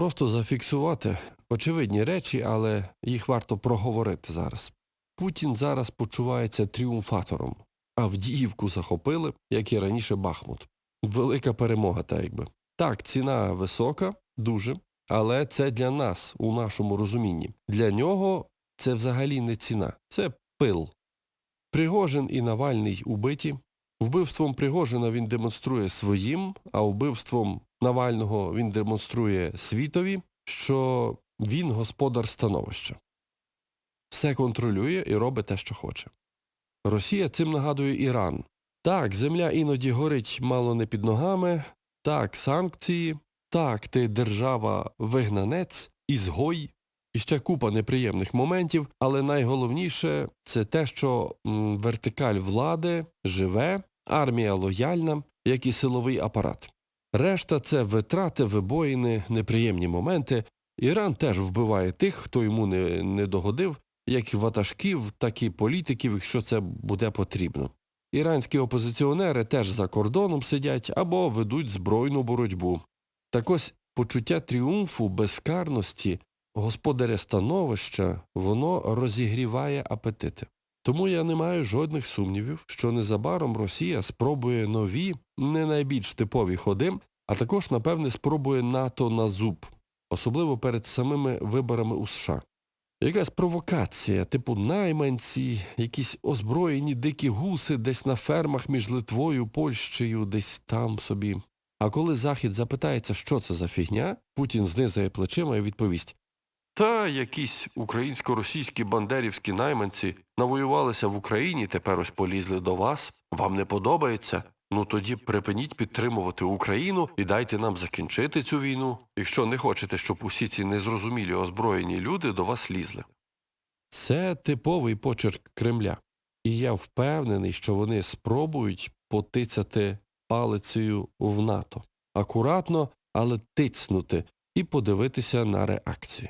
просто зафіксувати очевидні речі, але їх варто проговорити зараз. Путін зараз почувається тріумфатором. Авдіївку захопили, як і раніше Бахмут. Велика перемога, так якби. Так, ціна висока, дуже, але це для нас, у нашому розумінні. Для нього це взагалі не ціна, це пил. Пригожин і Навальний убиті. Вбивством Пригожина він демонструє своїм, а вбивством Навального він демонструє світові, що він господар становища. Все контролює і робить те, що хоче. Росія цим нагадує Іран. Так, земля іноді горить мало не під ногами, так, санкції, так, ти держава-вигнанець, ізгой, і ще купа неприємних моментів, але найголовніше це те, що вертикаль влади живе, армія лояльна, як і силовий апарат. Решта це витрати, вибоїни, неприємні моменти. Іран теж вбиває тих, хто йому не, не догодив, як і ватажків, так і політиків, якщо це буде потрібно. Іранські опозиціонери теж за кордоном сидять або ведуть збройну боротьбу. Так ось почуття тріумфу, безкарності, господаря становища, воно розігріває апетити. Тому я не маю жодних сумнівів, що незабаром Росія спробує нові, не найбільш типові ходи, а також, напевне, спробує НАТО на зуб, особливо перед самими виборами у США. Якась провокація, типу найманці, якісь озброєні дикі гуси десь на фермах між Литвою, Польщею, десь там собі. А коли Захід запитається, що це за фігня, Путін знизає плечима і відповість та якісь українсько-російські бандерівські найманці навоювалися в Україні, тепер ось полізли до вас. Вам не подобається? Ну тоді припиніть підтримувати Україну і дайте нам закінчити цю війну, якщо не хочете, щоб усі ці незрозумілі озброєні люди до вас лізли. Це типовий почерк Кремля. І я впевнений, що вони спробують потицяти палицею в НАТО. Акуратно, але тицнути і подивитися на реакцію.